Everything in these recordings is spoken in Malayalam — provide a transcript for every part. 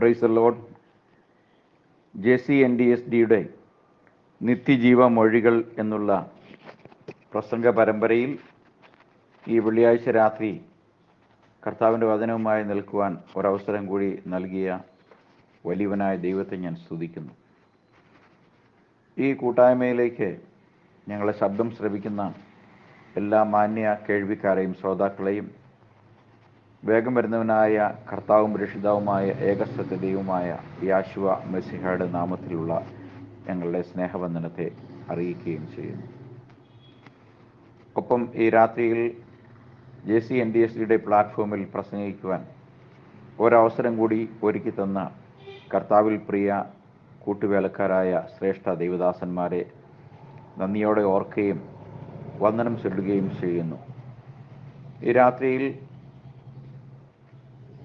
Praise lord J C N D S ഡിയുടെ നിത്യജീവ മൊഴികൾ എന്നുള്ള പ്രസംഗ പരമ്പരയിൽ ഈ വെള്ളിയാഴ്ച രാത്രി കർത്താവിന്റെ വചനവുമായി നിൽക്കുവാൻ ഒരവസരം കൂടി നൽകിയ വലിയവനായ ദൈവത്തെ ഞാൻ സ്തുതിക്കുന്നു. ഈ കൂട്ടായ്മയിലേക്ക് ഞങ്ങളെ ശബ്ദം ശ്രവിക്കുന്ന എല്ലാ മാന്യ കേൾവിക്കാരെയും ശ്രോതാക്കളെയും വേഗം വരുന്നവനായ കർത്താവും രക്ഷിതാവുമായ ഏകസത്യ ദൈവമായ യാശുവ മെസ്സിഹയുടെ നാമത്തിലുള്ള ഞങ്ങളുടെ സ്നേഹവന്ദനത്തെ അറിയിക്കുകയും ചെയ്യുന്നു. ഒപ്പം ഈ രാത്രിയിൽ J C N D S ഡിയുടെ പ്ലാറ്റ്ഫോമിൽ പ്രസംഗിക്കുവാൻ ഒരവസരം കൂടി ഒരുക്കി തന്ന കർത്താവിൽ പ്രിയ കൂട്ടുവേലക്കാരായ ശ്രേഷ്ഠ ദൈവദാസന്മാരെ നന്ദിയോടെ ഓർക്കുകയും വന്ദനം ചൊല്ലുകയും ചെയ്യുന്നു. ഈ രാത്രിയിൽ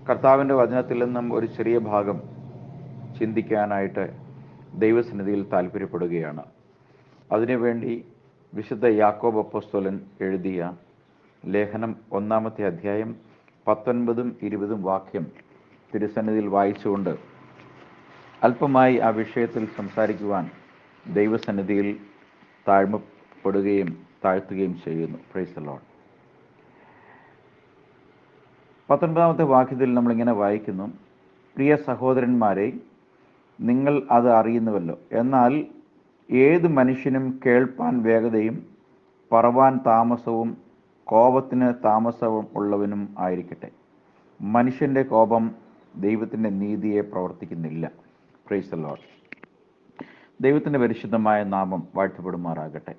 കർത്താവിന്റെ വചനത്തിൽ നിന്നും ഒരു ചെറിയ ഭാഗം ചിന്തിക്കാനായിട്ട് ദൈവസന്നിധിയിൽ താല്പര്യപ്പെടുകയാണ് അതിനുവേണ്ടി വിശുദ്ധ യാക്കോബ് അപ്പോസ്തോലൻ എഴുതിയ ലേഖനം ഒന്നാമത്തെ അധ്യായം പത്തൊൻപതും ഇരുപതും വാക്യം തിരുസന്നിധിയിൽ വായിച്ചുകൊണ്ട് അല്പമായി ആ വിഷയത്തിൽ സംസാരിക്കുവാൻ ദൈവസന്നിധിയിൽ താഴ്മപ്പെടുകയും താഴ്ത്തുകയും ചെയ്യുന്നു. പ്രൈസ് ലോഡ് പത്തൊൻപതാമത്തെ വാക്യത്തിൽ നമ്മളിങ്ങനെ വായിക്കുന്നു. പ്രിയ സഹോദരന്മാരെ നിങ്ങൾ അത് അറിയുന്നുവല്ലോ. എന്നാൽ ഏത് മനുഷ്യനും കേൾപ്പാൻ വേഗതയും പറവാൻ താമസവും കോപത്തിന് താമസവും ഉള്ളവനും ആയിരിക്കട്ടെ. മനുഷ്യന്റെ കോപം ദൈവത്തിന്റെ നീതിയെ പ്രവർത്തിക്കുന്നില്ല. പ്രൈസ് ലോഡ് ദൈവത്തിന്റെ പരിശുദ്ധമായ നാമം വാഴ്ത്തപ്പെടുമാറാകട്ടെ.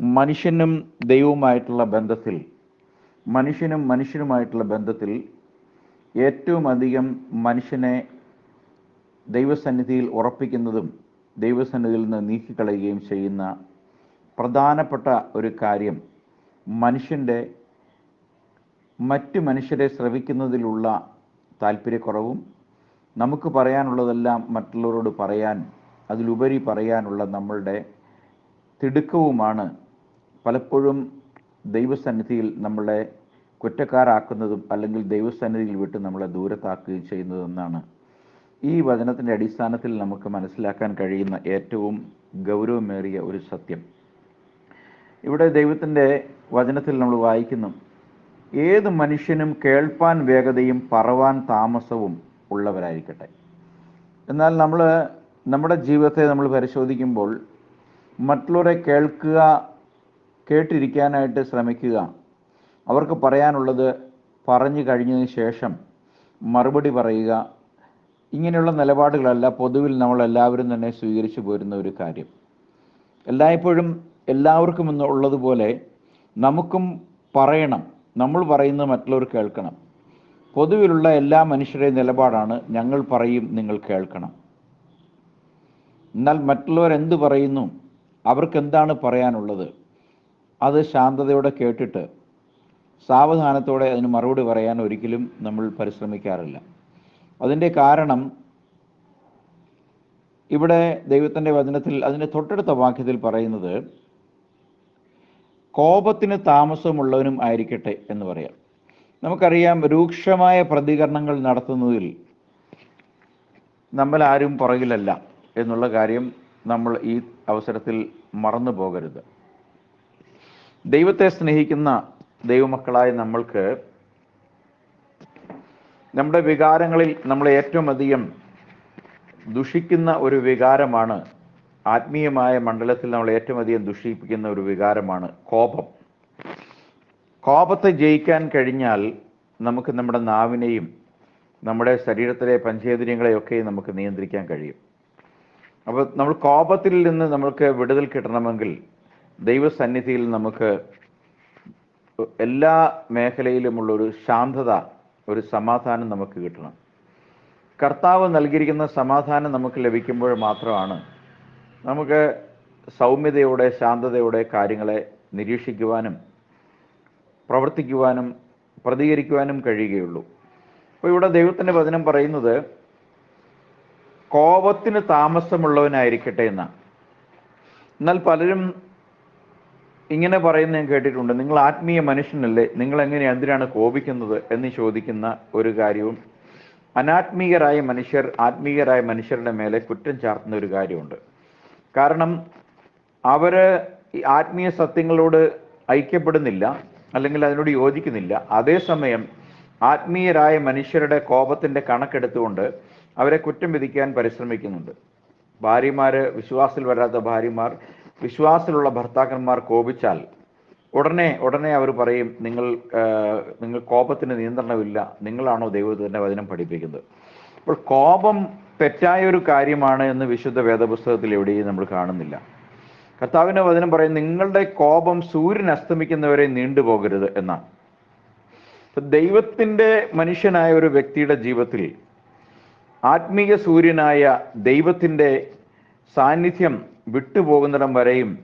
മനുഷ്യനും ദൈവവുമായിട്ടുള്ള ബന്ധത്തിൽ മനുഷ്യനും മനുഷ്യനുമായിട്ടുള്ള ബന്ധത്തിൽ ഏറ്റവും അധികം മനുഷ്യനെ ദൈവസന്നിധിയിൽ ഉറപ്പിക്കുന്നതും ദൈവസന്നിധിയിൽ നിന്ന് നീക്കിക്കളയുകയും ചെയ്യുന്ന പ്രധാനപ്പെട്ട ഒരു കാര്യം മനുഷ്യന്റെ മറ്റു മനുഷ്യരെ ശ്രവിക്കുന്നതിലുള്ള താല്പര്യക്കുറവും നമുക്ക് പറയാനുള്ളതെല്ലാം മറ്റുള്ളവരോട് പറയാൻ അതിലുപരി പറയാനുള്ള നമ്മളുടെ തിടുക്കവുമാണ് പലപ്പോഴും ദൈവസന്നിധിയിൽ നമ്മളെ കുറ്റക്കാരാക്കുന്നതും അല്ലെങ്കിൽ ദൈവസന്നിധിയിൽ വിട്ട് നമ്മളെ ദൂരത്താക്കുകയും ചെയ്യുന്നതെന്നാണ് ഈ വചനത്തിന്റെ അടിസ്ഥാനത്തിൽ നമുക്ക് മനസ്സിലാക്കാൻ കഴിയുന്ന ഏറ്റവും ഗൗരവമേറിയ ഒരു സത്യം. ഇവിടെ ദൈവത്തിന്റെ വചനത്തിൽ നമ്മൾ വായിക്കുന്നു ഏത് മനുഷ്യനും കേൾപ്പാൻ വേഗതയും പറവാൻ താമസവും ഉള്ളവരായിരിക്കട്ടെ. എന്നാൽ നമ്മൾ നമ്മുടെ ജീവിതത്തെ നമ്മൾ പരിശോധിക്കുമ്പോൾ മറ്റുള്ളവരെ കേൾക്കുക കേട്ടിരിക്കാനായിട്ട് ശ്രമിക്കുക. അവർക്ക് പറയാനുള്ളത് പറഞ്ഞു കഴിഞ്ഞതിന് ശേഷം മറുപടി പറയുക. ഇങ്ങനെയുള്ള നിലപാടുകളല്ല പൊതുവിൽ നമ്മൾ എല്ലാവരും തന്നെ സ്വീകരിച്ചു പോരുന്ന ഒരു കാര്യം. എല്ലായ്പ്പോഴും എല്ലാവർക്കും ഇന്ന് ഉള്ളതുപോലെ നമുക്കും പറയണം. നമ്മൾ പറയുന്നത് മറ്റുള്ളവർ കേൾക്കണം. പൊതുവിലുള്ള എല്ലാ മനുഷ്യരുടെയും നിലപാടാണ് ഞങ്ങൾ പറയും നിങ്ങൾ കേൾക്കണം. എന്നാൽ മറ്റുള്ളവർ എന്ത് പറയുന്നു? അവർക്ക് എന്താണ് പറയാനുള്ളത്? അത് ശാന്തതയോടെ കേട്ടിട്ട് സാവധാനത്തോടെ അതിന് മറുപടി പറയാൻ ഒരിക്കലും നമ്മൾ പരിശ്രമിക്കാറില്ല. അതിന്റെ കാരണം ഇവിടെ ദൈവത്തിന്റെ വചനത്തിൽ അതിന്റെ തൊട്ടടുത്ത വാക്യത്തിൽ പറയുന്നത് കോപത്തിന് താമസമുള്ളവനും ആയിരിക്കട്ടെ എന്ന് പറയാം. നമുക്കറിയാം രൂക്ഷമായ പ്രതികരണങ്ങൾ നടത്തുന്നതിൽ നമ്മൾ ആരും പുറകിലല്ല എന്നുള്ള കാര്യം നമ്മൾ ഈ അവസരത്തിൽ മറന്നു പോകരുത്. ദൈവത്തെ സ്നേഹിക്കുന്ന ദൈവമക്കളായ നമ്മൾക്ക് നമ്മുടെ വികാരങ്ങളിൽ നമ്മളെ ഏറ്റവും അധികം ദുഷിക്കുന്ന ഒരു വികാരമാണ് ആത്മീയമായ മണ്ഡലത്തിൽ നമ്മൾ ഏറ്റവും അധികം ദുഷിപ്പിക്കുന്ന ഒരു വികാരമാണ് കോപം. കോപത്തെ ജയിക്കാൻ കഴിഞ്ഞാൽ നമുക്ക് നമ്മുടെ നാവിനെയും നമ്മുടെ ശരീരത്തിലെ പഞ്ചേന്ദ്രിയങ്ങളെയൊക്കെ നമുക്ക് നിയന്ത്രിക്കാൻ കഴിയും. അപ്പോൾ നമ്മൾ കോപത്തിൽ നിന്ന് നമ്മൾക്ക് വിടുതൽ കിട്ടണമെങ്കിൽ ദൈവസന്നിധിയിൽ നമുക്ക് എല്ലാ മേഖലയിലുമുള്ള ഒരു ശാന്തത ഒരു സമാധാനം നമുക്ക് കിട്ടണം. കർത്താവ് നൽകിയിരിക്കുന്ന സമാധാനം നമുക്ക് ലഭിക്കുമ്പോൾ മാത്രമാണ് നമുക്ക് സൗമ്യതയോടെ ശാന്തതയോടെ കാര്യങ്ങളെ നിരീക്ഷിക്കുവാനും പ്രവർത്തിക്കുവാനും പ്രതികരിക്കുവാനും കഴിയുകയുള്ളൂ. അപ്പോൾ ഇവിടെ ദൈവത്തിന്റെ വചനം പറയുന്നത് കോപത്തിന് താമസമുള്ളവനായിരിക്കട്ടെ എന്നാണ്. എന്നാൽ പലരും ഇങ്ങനെ പറയുന്ന ഞാൻ കേട്ടിട്ടുണ്ട്. നിങ്ങൾ ആത്മീയ മനുഷ്യനല്ലേ നിങ്ങൾ എങ്ങനെ എന്തിനാണ് കോപിക്കുന്നത് എന്ന് ചോദിക്കുന്ന ഒരു കാര്യവും അനാത്മീയരായ മനുഷ്യർ ആത്മീയരായ മനുഷ്യരുടെ മേലെ കുറ്റം ചാർത്തുന്ന ഒരു കാര്യമുണ്ട്. കാരണം അവർ ഈ ആത്മീയ സത്യങ്ങളോട് ഐക്യപ്പെടുന്നില്ല അല്ലെങ്കിൽ അതിനോട് യോജിക്കുന്നില്ല. അതേസമയം ആത്മീയരായ മനുഷ്യരുടെ കോപത്തിന്റെ കണക്കെടുത്തുകൊണ്ട് അവരെ കുറ്റം വിധിക്കാൻ പരിശ്രമിക്കുന്നുണ്ട്. ഭാര്യമാര് വിശ്വാസത്തിൽ വരാത്ത ഭാര്യമാർ വിശ്വാസത്തിലുള്ള ഭർത്താക്കന്മാർ കോപിച്ചാൽ ഉടനെ ഉടനെ അവർ പറയും നിങ്ങൾ നിങ്ങൾ കോപത്തിന് നിയന്ത്രണമില്ല നിങ്ങളാണോ ദൈവത്തിന്റെ വചനം പഠിപ്പിക്കുന്നത്? അപ്പോൾ കോപം തെറ്റായ ഒരു കാര്യമാണ് എന്ന് വിശുദ്ധ വേദപുസ്തകത്തിൽ എവിടെയും നമ്മൾ കാണുന്നില്ല. കർത്താവിന്റെ വചനം പറയും നിങ്ങളുടെ കോപം സൂര്യൻ അസ്തമിക്കുന്നവരെ നീണ്ടുപോകരുത് എന്നാണ്. ദൈവത്തിന്റെ മനുഷ്യനായ ഒരു വ്യക്തിയുടെ ജീവിതത്തിൽ ആത്മീയ സൂര്യനായ ദൈവത്തിന്റെ സാന്നിധ്യം വിട്ടുപോകുന്നിടം വരെയും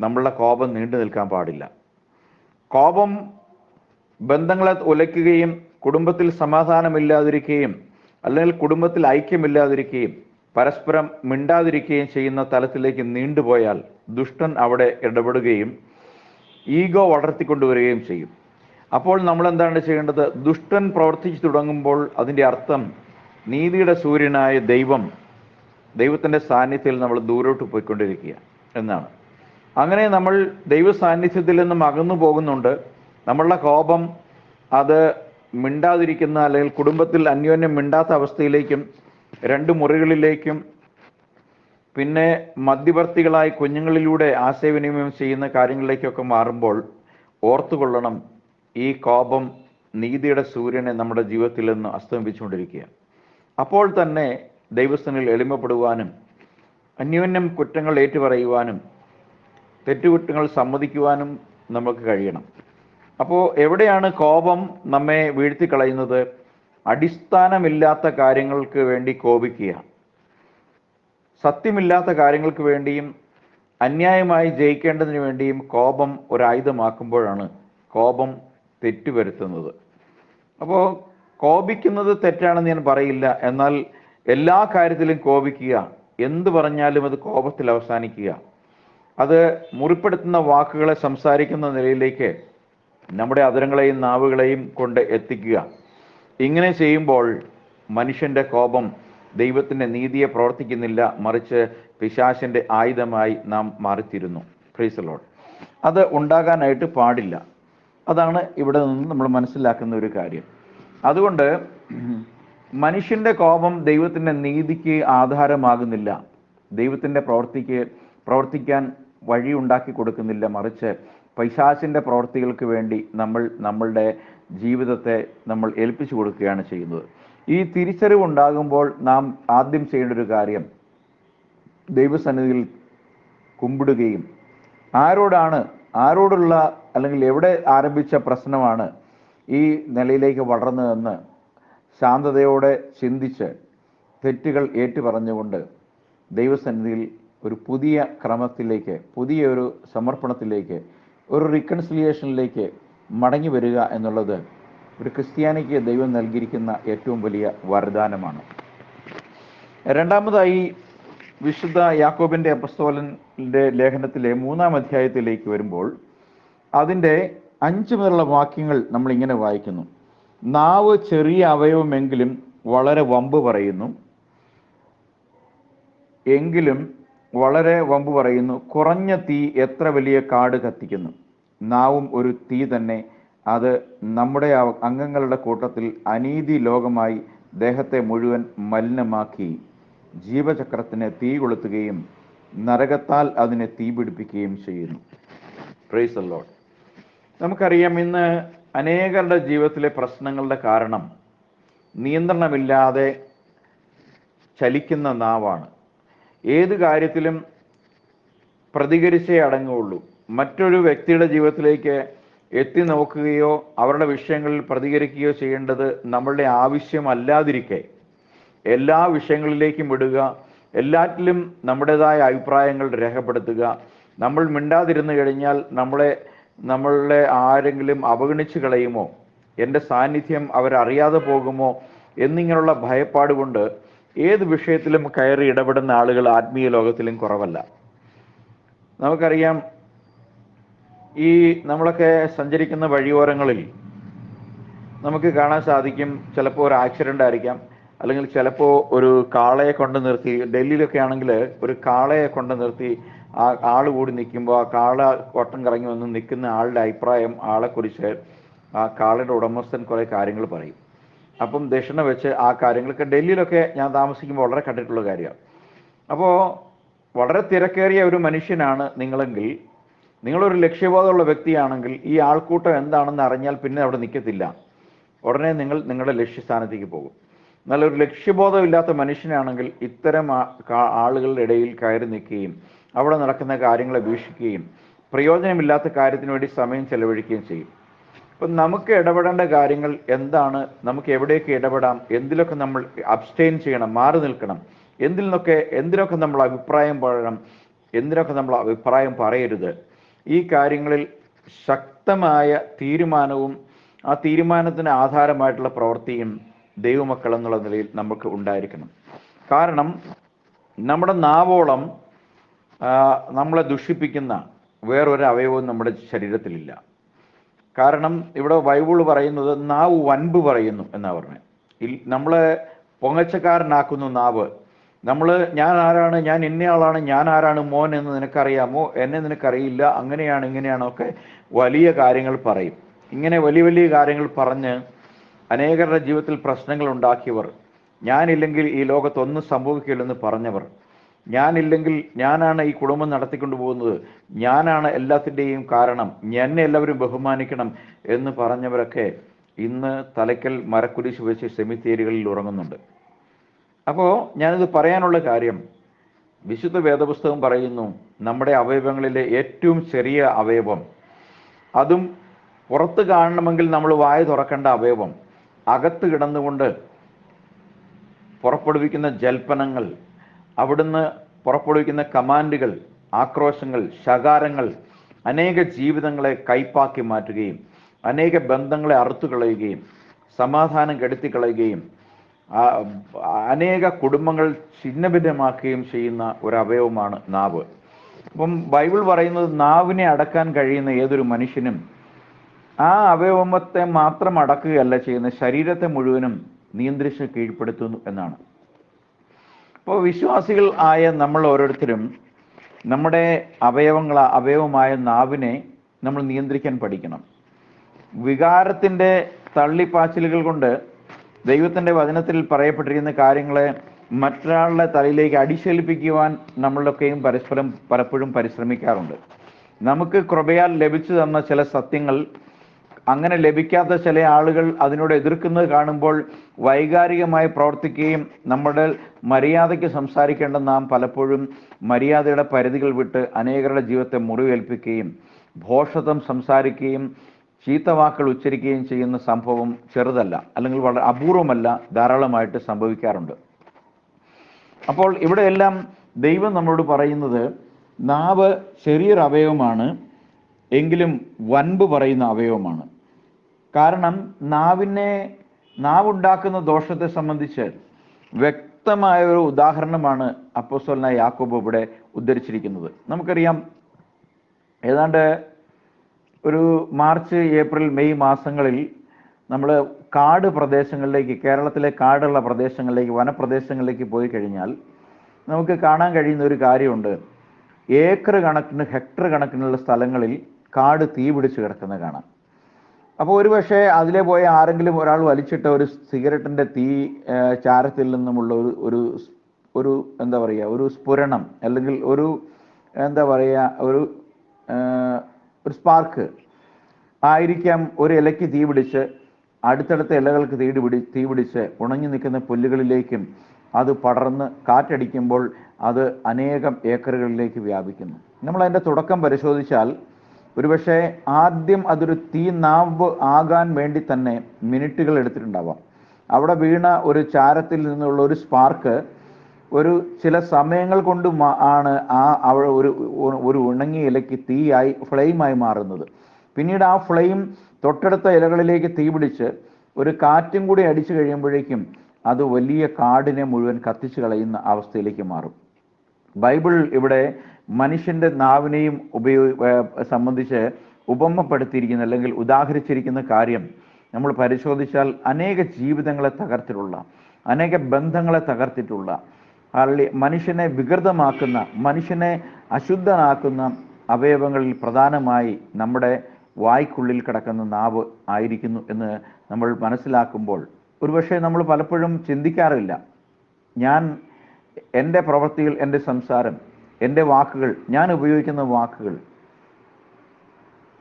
നമ്മളുടെ കോപം നീണ്ടു നിൽക്കാൻ പാടില്ല. കോപം ബന്ധങ്ങളെ ഉലയ്ക്കുകയും കുടുംബത്തിൽ സമാധാനമില്ലാതിരിക്കുകയും അല്ലെങ്കിൽ കുടുംബത്തിൽ ഐക്യമില്ലാതിരിക്കുകയും പരസ്പരം മിണ്ടാതിരിക്കുകയും ചെയ്യുന്ന തലത്തിലേക്ക് നീണ്ടുപോയാൽ ദുഷ്ടൻ അവിടെ ഇടപെടുകയും ഈഗോ വളർത്തിക്കൊണ്ടുവരികയും ചെയ്യും. അപ്പോൾ നമ്മൾ എന്താണ് ചെയ്യേണ്ടത്? ദുഷ്ടൻ പ്രവർത്തിച്ചു തുടങ്ങുമ്പോൾ അതിന്റെ അർത്ഥം നീതിയുടെ സൂര്യനായ ദൈവം ദൈവത്തിന്റെ സാന്നിധ്യത്തിൽ നമ്മൾ ദൂരോട്ട് പോയിക്കൊണ്ടിരിക്കുക എന്നാണ്. അങ്ങനെ നമ്മൾ ദൈവ സാന്നിധ്യത്തിൽ നിന്നും അകന്നു പോകുന്നുണ്ട്. നമ്മളുടെ കോപം അത് മിണ്ടാതിരിക്കുന്ന അല്ലെങ്കിൽ കുടുംബത്തിൽ അന്യോന്യം മിണ്ടാത്ത അവസ്ഥയിലേക്കും രണ്ട് മുറികളിലേക്കും പിന്നെ മധ്യവർത്തികളായി കുഞ്ഞുങ്ങളിലൂടെ ആശയവിനിമയം ചെയ്യുന്ന കാര്യങ്ങളിലേക്കൊക്കെ മാറുമ്പോൾ ഓർത്തുകൊള്ളണം ഈ കോപം നീതിയുടെ സൂര്യനെ നമ്മുടെ ജീവിതത്തിൽ നിന്ന് അസ്തമിപ്പിച്ചുകൊണ്ടിരിക്കുക അപ്പോൾ തന്നെ ദൈവസ്ഥനിൽ എളിമപ്പെടുവാനും അന്യോന്യം കുറ്റങ്ങൾ ഏറ്റുപറയുവാനും തെറ്റുകുറ്റങ്ങൾ സമ്മതിക്കുവാനും നമുക്ക് കഴിയണം. അപ്പോൾ എവിടെയാണ് കോപം നമ്മെ വീഴ്ത്തിക്കളയുന്നത്? അടിസ്ഥാനമില്ലാത്ത കാര്യങ്ങൾക്ക് വേണ്ടി കോപിക്കുക സത്യമില്ലാത്ത കാര്യങ്ങൾക്ക് വേണ്ടിയും അന്യായമായി ജയിക്കേണ്ടതിന് വേണ്ടിയും കോപം ഒരായുധമാക്കുമ്പോഴാണ് കോപം തെറ്റുവരുത്തുന്നത്. അപ്പോൾ കോപിക്കുന്നത് തെറ്റാണെന്ന് ഞാൻ പറയില്ല. എന്നാൽ എല്ലാ കാര്യത്തിലും കോപിക്കുക. എന്ത് പറഞ്ഞാലും അത് കോപത്തിൽ അവസാനിക്കുക. അത് മുറിപ്പെടുത്തുന്ന വാക്കുകളെ സംസാരിക്കുന്ന നിലയിലേക്ക് നമ്മുടെ അതിരങ്ങളെയും നാവുകളെയും കൊണ്ട് എത്തിക്കുക. ഇങ്ങനെ ചെയ്യുമ്പോൾ മനുഷ്യന്റെ കോപം ദൈവത്തിന്റെ നീതിയെ പ്രവർത്തിക്കുന്നില്ല. മറിച്ച് പിശാശിന്റെ ആയുധമായി നാം മാറിത്തിരുന്നു. ഫ്രീസ് ലോഡ് അത് ഉണ്ടാകാനായിട്ട് പാടില്ല. അതാണ് ഇവിടെ നിന്ന് നമ്മൾ മനസ്സിലാക്കുന്ന ഒരു കാര്യം. അതുകൊണ്ട് മനുഷ്യന്റെ കോപം ദൈവത്തിന്റെ നീതിക്ക് ആധാരമാകുന്നില്ല. ദൈവത്തിന്റെ പ്രവർത്തിക്ക് പ്രവർത്തിക്കാൻ വഴി ഉണ്ടാക്കി കൊടുക്കുന്നില്ല. മറിച്ച് പൈശാസിന്റെ പ്രവർത്തികൾക്ക് വേണ്ടി നമ്മൾ നമ്മളുടെ ജീവിതത്തെ നമ്മൾ ഏൽപ്പിച്ചു കൊടുക്കുകയാണ് ചെയ്യുന്നത്. ഈ തിരിച്ചറിവ് ഉണ്ടാകുമ്പോൾ നാം ആദ്യം ചെയ്യേണ്ട ഒരു കാര്യം ദൈവസന്നിധിയിൽ കുമ്പിടുകയും ആരോടാണ് ആരോടുള്ള അല്ലെങ്കിൽ എവിടെ ആരംഭിച്ച പ്രശ്നമാണ് ഈ നിലയിലേക്ക് വളർന്നതെന്ന് ശാന്തതയോടെ ചിന്തിച്ച് തെറ്റുകൾ ഏറ്റുപറഞ്ഞുകൊണ്ട് ദൈവസന്നിധിയിൽ ഒരു പുതിയ ക്രമത്തിലേക്ക് പുതിയ ഒരു സമർപ്പണത്തിലേക്ക് ഒരു റീകൺസിലിയേഷനിലേക്ക് മടങ്ങി വരിക എന്നുള്ളത് ഒരു ക്രിസ്ത്യാനിക്ക് ദൈവം നൽകിയിരിക്കുന്ന ഏറ്റവും വലിയ വരദാനമാണ് രണ്ടാമതായി വിശുദ്ധ യാക്കോബിന്റെ അപസ്തോലന്റെ ലേഖനത്തിലെ മൂന്നാം അധ്യായത്തിലേക്ക് വരുമ്പോൾ അതിന്റെ അഞ്ച് മുതലുള്ള വാക്യങ്ങൾ നമ്മൾ ഇങ്ങനെ വായിക്കുന്നു. നാവ് ചെറിയ അവയവമെങ്കിലും വളരെ വമ്പ് പറയുന്നു. എങ്കിലും വളരെ വമ്പ് പറയുന്നു. കുറഞ്ഞ തീ എത്ര വലിയ കാട് കത്തിക്കുന്നു. നാവും ഒരു തീ തന്നെ. അത് നമ്മുടെ അംഗങ്ങളുടെ കൂട്ടത്തിൽ അനീതി ലോകമായി ദേഹത്തെ മുഴുവൻ മലിനമാക്കി ജീവചക്രത്തിന് തീ കൊളുത്തുകയും നരകത്താൽ അതിനെ തീ പിടിപ്പിക്കുകയും ചെയ്യുന്നു പ്രൈസ് അല്ലോട്ട് നമുക്കറിയാം ഇന്ന് അനേകരുടെ ജീവിതത്തിലെ പ്രശ്നങ്ങളുടെ കാരണം നിയന്ത്രണമില്ലാതെ ചലിക്കുന്ന നാവാണ്. ഏത് കാര്യത്തിലും പ്രതികരിച്ചേ അടങ്ങുകയുള്ളൂ. മറ്റൊരു വ്യക്തിയുടെ ജീവിതത്തിലേക്ക് എത്തി നോക്കുകയോ അവരുടെ വിഷയങ്ങളിൽ പ്രതികരിക്കുകയോ ചെയ്യേണ്ടത് നമ്മളുടെ ആവശ്യമല്ലാതിരിക്കെ. എല്ലാ വിഷയങ്ങളിലേക്കും വിടുക എല്ലാറ്റിലും നമ്മുടേതായ അഭിപ്രായങ്ങൾ രേഖപ്പെടുത്തുക. നമ്മൾ മിണ്ടാതിരുന്നു കഴിഞ്ഞാൽ നമ്മളെ നമ്മളുടെ ആരെങ്കിലും അവഗണിച്ചു കളയുമോ? എന്റെ സാന്നിധ്യം അവരറിയാതെ പോകുമോ? എന്നിങ്ങനെയുള്ള ഭയപ്പാട് കൊണ്ട് ഏത് വിഷയത്തിലും കയറി ഇടപെടുന്ന ആളുകൾ ആത്മീയ ലോകത്തിലും കുറവല്ല. നമുക്കറിയാം ഈ നമ്മളൊക്കെ സഞ്ചരിക്കുന്ന വഴിയോരങ്ങളിൽ നമുക്ക് കാണാൻ സാധിക്കും ചിലപ്പോൾ ഒരു ആക്സിഡന്റ് ആയിരിക്കാം അല്ലെങ്കിൽ ചിലപ്പോൾ ഒരു കാളയെ കൊണ്ട് നിർത്തി ഡൽഹിയിലൊക്കെ ആണെങ്കിൽ ഒരു കാളയെ കൊണ്ട് നിർത്തി ആ ആൾ കൂടി നിൽക്കുമ്പോൾ ആ കാള കോട്ടം കറങ്ങി വന്ന് നിൽക്കുന്ന ആളുടെ അഭിപ്രായം ആളെക്കുറിച്ച് ആ കാളയുടെ ഉടമസ്ഥൻ കുറേ കാര്യങ്ങൾ പറയും. അപ്പം ദക്ഷിണ വെച്ച് ആ കാര്യങ്ങളൊക്കെ ഡൽഹിയിലൊക്കെ ഞാൻ താമസിക്കുമ്പോൾ വളരെ കണ്ടിട്ടുള്ള കാര്യമാണ്. അപ്പോൾ വളരെ തിരക്കേറിയ ഒരു മനുഷ്യനാണ് നിങ്ങളെങ്കിൽ നിങ്ങളൊരു ലക്ഷ്യബോധമുള്ള വ്യക്തിയാണെങ്കിൽ ഈ ആൾക്കൂട്ടം എന്താണെന്ന് അറിഞ്ഞാൽ പിന്നെ അവിടെ നിൽക്കത്തില്ല. ഉടനെ നിങ്ങൾ നിങ്ങളുടെ ലക്ഷ്യസ്ഥാനത്തേക്ക് പോകും. എന്നാൽ ഒരു ലക്ഷ്യബോധമില്ലാത്ത മനുഷ്യനാണെങ്കിൽ ഇത്തരം ആളുകളുടെ ഇടയിൽ കയറി നിൽക്കുകയും അവിടെ നടക്കുന്ന കാര്യങ്ങളെ വീക്ഷിക്കുകയും പ്രയോജനമില്ലാത്ത കാര്യത്തിന് വേണ്ടി സമയം ചെലവഴിക്കുകയും ചെയ്യും. അപ്പം നമുക്ക് ഇടപെടേണ്ട കാര്യങ്ങൾ എന്താണ്? നമുക്ക് എവിടെയൊക്കെ ഇടപെടാം? എന്തിലൊക്കെ നമ്മൾ അബ്സ്റ്റെയിൻ ചെയ്യണം? മാറി നിൽക്കണം? എന്തിൽ നിന്നൊക്കെ എന്തിനൊക്കെ നമ്മൾ അഭിപ്രായം പറയണം? എന്തിനൊക്കെ നമ്മൾ അഭിപ്രായം പറയരുത്? ഈ കാര്യങ്ങളിൽ ശക്തമായ തീരുമാനവും ആ തീരുമാനത്തിന് ആധാരമായിട്ടുള്ള പ്രവൃത്തിയും ദൈവമക്കൾ എന്നുള്ള നിലയിൽ നമുക്ക് ഉണ്ടായിരിക്കണം. കാരണം നമ്മുടെ നാവോളം നമ്മളെ ദുഷിപ്പിക്കുന്ന വേറൊരു അവയവവും നമ്മുടെ ശരീരത്തിലില്ല. കാരണം ഇവിടെ ബൈബിൾ പറയുന്നത് നാവ് വൻപ് പറയുന്നു എന്നാ പറഞ്ഞത് നമ്മളെ പൊങ്ങച്ചക്കാരനാക്കുന്നു നാവ്. നമ്മൾ ഞാൻ ആരാണ് ഞാൻ ഇന്നയാളാണ് ഞാൻ ആരാണ് മോൻ എന്ന് നിനക്കറിയാമോ? എന്നെ നിനക്കറിയില്ല അങ്ങനെയാണ് ഇങ്ങനെയാണൊക്കെ വലിയ കാര്യങ്ങൾ പറയും. ഇങ്ങനെ വലിയ വലിയ കാര്യങ്ങൾ പറഞ്ഞ് അനേകരുടെ ജീവിതത്തിൽ പ്രശ്നങ്ങൾ ഉണ്ടാക്കിയവർ ഞാനില്ലെങ്കിൽ ഈ ലോകത്തൊന്നും സംഭവിക്കില്ലെന്ന് പറഞ്ഞവർ ഞാനില്ലെങ്കിൽ ഞാനാണ് ഈ കുടുംബം നടത്തിക്കൊണ്ടു പോകുന്നത്. ഞാനാണ് എല്ലാത്തിന്റെയും കാരണം. എന്നെ എല്ലാവരും ബഹുമാനിക്കണം എന്ന് പറഞ്ഞവരൊക്കെ ഇന്ന് തലയ്ക്കൽ മരക്കുരിശ് വെച്ച് സെമിത്തേരികളിൽ ഉറങ്ങുന്നുണ്ട്. അപ്പോൾ ഞാനിത് പറയാനുള്ള കാര്യം വിശുദ്ധ വേദപുസ്തകം പറയുന്നു നമ്മുടെ അവയവങ്ങളിലെ ഏറ്റവും ചെറിയ അവയവം. അതും പുറത്ത് കാണണമെങ്കിൽ നമ്മൾ വായ തുറക്കേണ്ട അവയവം. അകത്ത് കിടന്നുകൊണ്ട് പുറപ്പെടുവിക്കുന്ന ജൽപ്പനങ്ങൾ അവിടുന്ന് പുറപ്പെടുവിക്കുന്ന കമാൻഡുകൾ ആക്രോശങ്ങൾ ശകാരങ്ങൾ അനേക ജീവിതങ്ങളെ കൈപ്പാക്കി മാറ്റുകയും അനേക ബന്ധങ്ങളെ അറുത്തു കളയുകയും സമാധാനം കെടുത്തി കളയുകയും അനേക കുടുംബങ്ങൾ ഛിന്നഭിന്നമാക്കുകയും ചെയ്യുന്ന ഒരു അവയവമാണ് നാവ്. അപ്പം ബൈബിൾ പറയുന്നത് നാവിനെ അടക്കാൻ കഴിയുന്ന ഏതൊരു മനുഷ്യനും ആ അവയവത്തെ മാത്രം അടക്കുകയല്ല ചെയ്യുന്ന ശരീരത്തെ മുഴുവനും നിയന്ത്രിച്ച് കീഴ്പ്പെടുത്തുന്നു എന്നാണ്. അപ്പോൾ വിശ്വാസികൾ ആയ നമ്മൾ ഓരോരുത്തരും നമ്മുടെ അവയവങ്ങൾ അവയവമായ നാവിനെ നമ്മൾ നിയന്ത്രിക്കാൻ പഠിക്കണം. വികാരത്തിന്റെ തള്ളിപ്പാച്ചിലുകൾ കൊണ്ട് ദൈവത്തിന്റെ വചനത്തിൽ പറയപ്പെട്ടിരിക്കുന്ന കാര്യങ്ങളെ മറ്റൊരാളുടെ തലയിലേക്ക് അടിച്ചേൽപ്പിക്കുവാൻ നമ്മളൊക്കെയും പരസ്പരം പലപ്പോഴും പരിശ്രമിക്കാറുണ്ട്. നമുക്ക് കൃപയാൽ ലഭിച്ചു തന്ന ചില സത്യങ്ങൾ അങ്ങനെ ലഭിക്കാത്ത ചില ആളുകൾ അതിനോട് എതിർക്കുന്നത് കാണുമ്പോൾ വൈകാരികമായി പ്രവർത്തിക്കുകയും നമ്മുടെ മര്യാദയ്ക്ക് സംസാരിക്കേണ്ട നാം പലപ്പോഴും മര്യാദയുടെ പരിധികൾ വിട്ട് അനേകരുടെ ജീവിതത്തെ മുറിവേൽപ്പിക്കുകയും ഭോഷത്വം സംസാരിക്കുകയും ചീത്ത വാക്കുകൾ ഉച്ചരിക്കുകയും ചെയ്യുന്ന സംഭവം ചെറുതല്ല അല്ലെങ്കിൽ വളരെ അപൂർവമല്ല ധാരാളമായിട്ട് സംഭവിക്കാറുണ്ട്. അപ്പോൾ ഇവിടെയെല്ലാം ദൈവം നമ്മളോട് പറയുന്നത് നാവ് ചെറിയൊരു അവയവമാണ് എങ്കിലും വൻപ് പറയുന്ന അവയവമാണ്. കാരണം നാവിനെ നാവുണ്ടാക്കുന്ന ദോഷത്തെ സംബന്ധിച്ച് വ്യക്തമായ ഒരു ഉദാഹരണമാണ് അപ്പോസ്തലനായ യാക്കോബ് ഇവിടെ ഉദ്ധരിച്ചിരിക്കുന്നത്. നമുക്കറിയാം ഏതാണ്ട് ഒരു മാർച്ച് ഏപ്രിൽ മെയ് മാസങ്ങളിൽ നമ്മൾ കാട് പ്രദേശങ്ങളിലേക്ക് കേരളത്തിലെ കാടുള്ള പ്രദേശങ്ങളിലേക്ക് വനപ്രദേശങ്ങളിലേക്ക് പോയി കഴിഞ്ഞാൽ നമുക്ക് കാണാൻ കഴിയുന്ന ഒരു കാര്യമുണ്ട്. ഏക്കർ കണക്കിന് ഹെക്ടർ കണക്കിനുള്ള സ്ഥലങ്ങളിൽ കാട് തീപിടിച്ച് കിടക്കുന്നത് കാണാം. അപ്പോൾ ഒരു പക്ഷേ അതിലെ പോയ ആരെങ്കിലും ഒരാൾ വലിച്ചിട്ട ഒരു സിഗരറ്റിന്റെ തീ ചാരത്തിൽ നിന്നുമുള്ള ഒരു ഒരു ഒരു എന്താ പറയുക ഒരു സ്ഫുരണം അല്ലെങ്കിൽ ഒരു എന്താ പറയുക ഒരു ഒരു സ്പാർക്ക് ആയിരിക്കാം ഒരു ഇലയ്ക്ക് തീ പിടിച്ച് അടുത്തടുത്ത ഇലകൾക്ക് തീ പിടി തീ പിടിച്ച് ഉണങ്ങി നിൽക്കുന്ന പുല്ലുകളിലേക്കും അത് പടർന്ന് കാറ്റടിക്കുമ്പോൾ അത് അനേകം ഏക്കറുകളിലേക്ക് വ്യാപിക്കുന്നു. നമ്മൾ അതിന്റെ തുടക്കം പരിശോധിച്ചാൽ ഒരുപക്ഷെ ആദ്യം അതൊരു തീ നാവ് ആകാൻ വേണ്ടി തന്നെ മിനിറ്റുകൾ എടുത്തിട്ടുണ്ടാവാം. അവിടെ വീണ ഒരു ചാരത്തിൽ നിന്നുള്ള ഒരു സ്പാർക്ക് ഒരു ചില സമയങ്ങൾ കൊണ്ട് ആണ് ആ അവിടെ ഒരു ഒരു ഉണങ്ങിയ ഇലയ്ക്ക് തീയായി ഫ്ലെയിമായി മാറുന്നത്. പിന്നീട് ആ ഫ്ലെയിം തൊട്ടടുത്ത ഇലകളിലേക്ക് തീ പിടിച്ച് ഒരു കാറ്റും കൂടി അടിച്ചു കഴിയുമ്പോഴേക്കും അത് വലിയ കാടിനെ മുഴുവൻ കത്തിച്ചു കളയുന്ന അവസ്ഥയിലേക്ക് മാറും. ബൈബിൾ ഇവിടെ മനുഷ്യന്റെ നാവിനെയും ഉപയോഗ സംബന്ധിച്ച് ഉപമപ്പെടുത്തിയിരിക്കുന്ന അല്ലെങ്കിൽ ഉദാഹരിച്ചിരിക്കുന്ന കാര്യം നമ്മൾ പരിശോധിച്ചാൽ അനേക ജീവിതങ്ങളെ തകർത്തിട്ടുള്ള അനേക ബന്ധങ്ങളെ തകർത്തിട്ടുള്ള അള്ളി മനുഷ്യനെ വികൃതമാക്കുന്ന മനുഷ്യനെ അശുദ്ധനാക്കുന്ന അവയവങ്ങളിൽ പ്രധാനമായി നമ്മുടെ വായ്ക്കുള്ളിൽ കിടക്കുന്ന നാവ് ആയിരിക്കുന്നു എന്ന് നമ്മൾ മനസ്സിലാക്കുമ്പോൾ ഒരുപക്ഷെ നമ്മൾ പലപ്പോഴും ചിന്തിക്കാറില്ല. ഞാൻ എന്റെ പ്രവൃത്തികൾ എന്റെ സംസാരം എന്റെ വാക്കുകൾ ഞാൻ ഉപയോഗിക്കുന്ന വാക്കുകൾ.